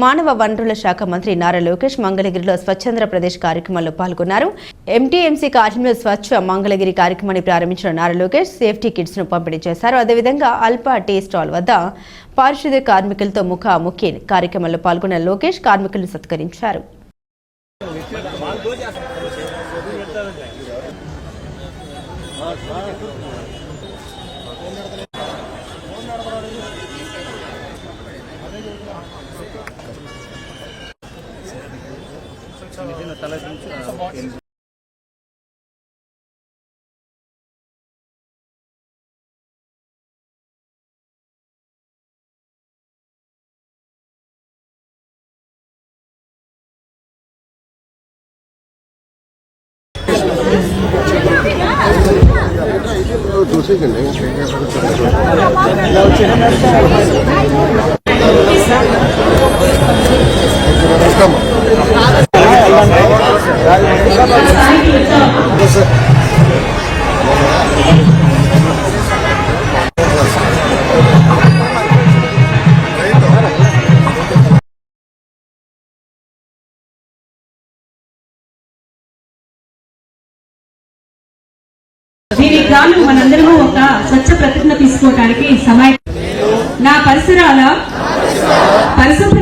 మానవ వనరుల శాఖ మంత్రి నారా లోకేష్ మంగళగిరిలో స్వచ్ఛంద్ర ప్రదేశ్ కార్యక్రమంలో పాల్గొన్నారు. ఎంటీఎంసీ కార్యంలో స్వచ్ఛ మంగళగిరి కార్యక్రమాన్ని ప్రారంభించిన నారా లోకేష్ సేఫ్టీ కిట్స్ను పంపిణీ చేశారు. అదేవిధంగా అల్పా టీ స్టాల్ వద్ద పారిశుద్ధ్య కార్మికులతో ముఖాముఖి కార్యక్రమంలో పాల్గొన్న లోకేష్ కార్మికులను సత్కరించారు. 这边的太阳真热！దీనికి గాను మనందరము ఒక స్వచ్ఛ ప్రతిజ్ఞ తీసుకోవడానికి సమయం నా పరిసరాల పరిశుభ్ర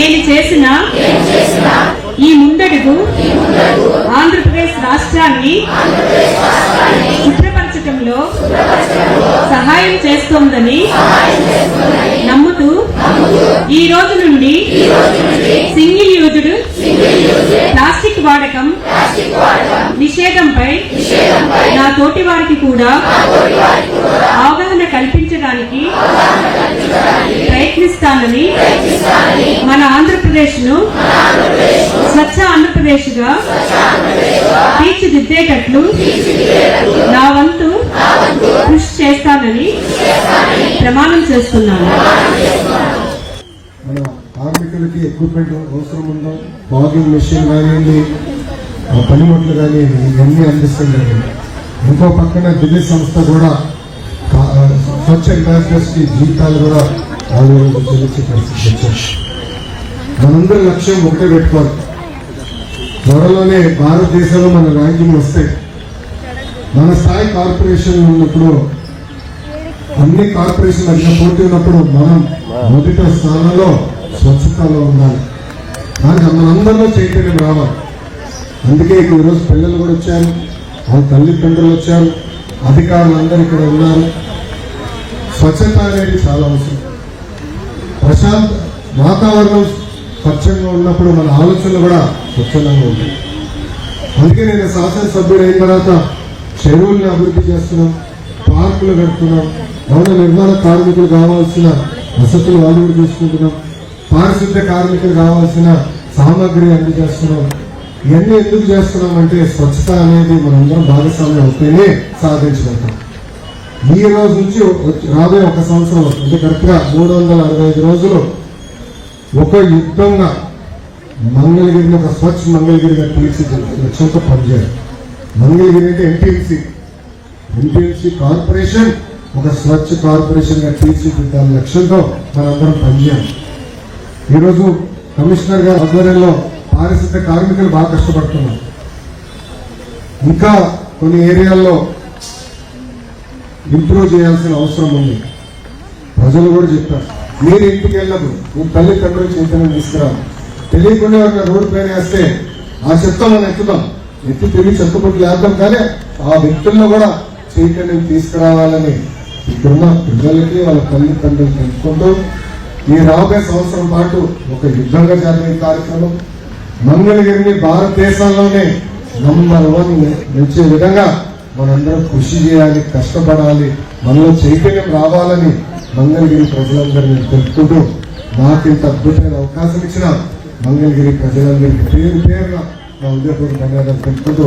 నేను చేసిన ఈ ముందడుగు ఆంధ్రప్రదేశ్ రాష్ట్రాన్ని శుభ్రపరచడంలో సహాయం చేస్తోందని నమ్ముతూ ఈ రోజు నుండి సింగిల్ యూజ్డ్ ప్లాస్టిక్ వాడకం నిషేధంపై నా తోటి వారికి కూడా అవగాహన కల్పించడానికి ప్రయత్నిస్తానని ఆంధ్రప్రదేశ్ను స్వచ్ఛ ఆంధ్రప్రదేశ్గా తీర్చిదిద్దేటట్లు నా వంతు కృషి చేస్తానని ప్రమాణం చేస్తున్నాను. మన కార్మికులకి ఎక్విప్మెంట్ అవసరం ఉందో? బాగింగ్ మెషిన్ కానివ్వండి పనిముట్లు కానివ్వండి ఇవన్నీ అందిస్తుంది ఇంకో పక్కన ఢిల్లీ సంస్థ కూడా స్వచ్ఛ అంబాసిడర్స్కి జీతాలు కూడా రోజులు చెల్లించే పరిస్థితి మనందరి లక్ష్యం ఒకటే పెట్టుకోవాలి. త్వరలోనే భారతదేశంలో మన ర్యాంకింగ్ వస్తే మన స్థాయి కార్పొరేషన్ ఉన్నప్పుడు అన్ని కార్పొరేషన్ మధ్య పోటీ ఉన్నప్పుడు మనం మొదటి స్థానంలో స్వచ్ఛతలో ఉండాలి. దానికి మనందరిలో చైతన్యం రావాలి. అందుకే ఈరోజు పిల్లలు కూడా వచ్చారు వాళ్ళ తల్లిదండ్రులు వచ్చారు అధికారులు అందరూ ఇక్కడ ఉన్నారు. స్వచ్ఛత అనేది చాలా అవసరం. ప్రశాంత వాతావరణం స్వచ్ఛంగా ఉన్నప్పుడు మన ఆలోచనలు కూడా స్వచ్ఛంగా ఉంటాయి. అందుకే నేను శాసనసభ్యుడు అయిన తర్వాత చెరువుల్ని అభివృద్ధి చేస్తున్నాం పార్కులు కడుతున్నాం భవన నిర్మాణ కార్మికులు కావాల్సిన వసతులు వాళ్ళు కూడా చూసుకుంటున్నాం కార్మికులు కావాల్సిన సామాగ్రి అందజేస్తున్నాం ఇవన్నీ ఎందుకు చేస్తున్నాం అంటే స్వచ్ఛత అనేది మనందరం భాగస్వామ్యం అవుతేనే సాధించగలుగుతాం. ఈ రోజు నుంచి రాబోయే ఒక సంవత్సరం అంటే కరెక్ట్గా మూడు వందల అరవై ఐదు రోజులు ఒక యుద్ధంగా మంగళగిరిని ఒక స్వచ్ఛ మంగళగిరిగా తీర్చిదిద్దే లక్ష్యంతో పనిచేయాలి మంగళగిరి అంటే ఎంపీఎంసీ ఎంపీఎంసీ కార్పొరేషన్ ఒక స్వచ్ఛ కార్పొరేషన్గా గా లక్ష్యంతో మనందరం పనిచేయాలి ఈరోజు కమిషనర్ గారి ఆధ్వర్యంలో పారిశుద్ధ కార్మికులు బాగా కష్టపడుతున్నారు. ఇంకా కొన్ని ఏరియాల్లో ఇంప్రూవ్ చేయాల్సిన అవసరం ఉంది. ప్రజలు కూడా చెప్పారు. మీరు ఇంటికి వెళ్ళదు. మీ తల్లిదండ్రులు చైతన్యం తీసుకురా తెలియకుండా ఎవరైనా రోడ్డు పైన వేస్తే ఆ చెత్త మనం ఎత్తుదాం ఎత్తి తిరిగి చెత్త పొట్లు వేద్దాం కానీ ఆ వ్యక్తుల్లో కూడా చైతన్యం తీసుకురావాలని ఇక్కడున్న పిల్లలకి వాళ్ళ తల్లిదండ్రులు తెలుసుకుంటూ ఈ రాబోయే సంవత్సరం పాటు ఒక యుద్ధంగా జరిగే కార్యక్రమం మంగళగిరిని భారతదేశంలోనే నంబర్ వన్ నిలిచే విధంగా మనందరం కృషి చేయాలి కష్టపడాలి. మనలో చైతన్యం రావాలని మంగళగిరి ప్రజలందరినీ తెలుపుకుంటూ నాకు ఇంత అద్భుతమైన అవకాశం ఇచ్చిన మంగళగిరి ప్రజలందరికీ పేరు పేరున నా ఉదయపూర్వక ధన్యవాదాలు తెలుపుకుంటూ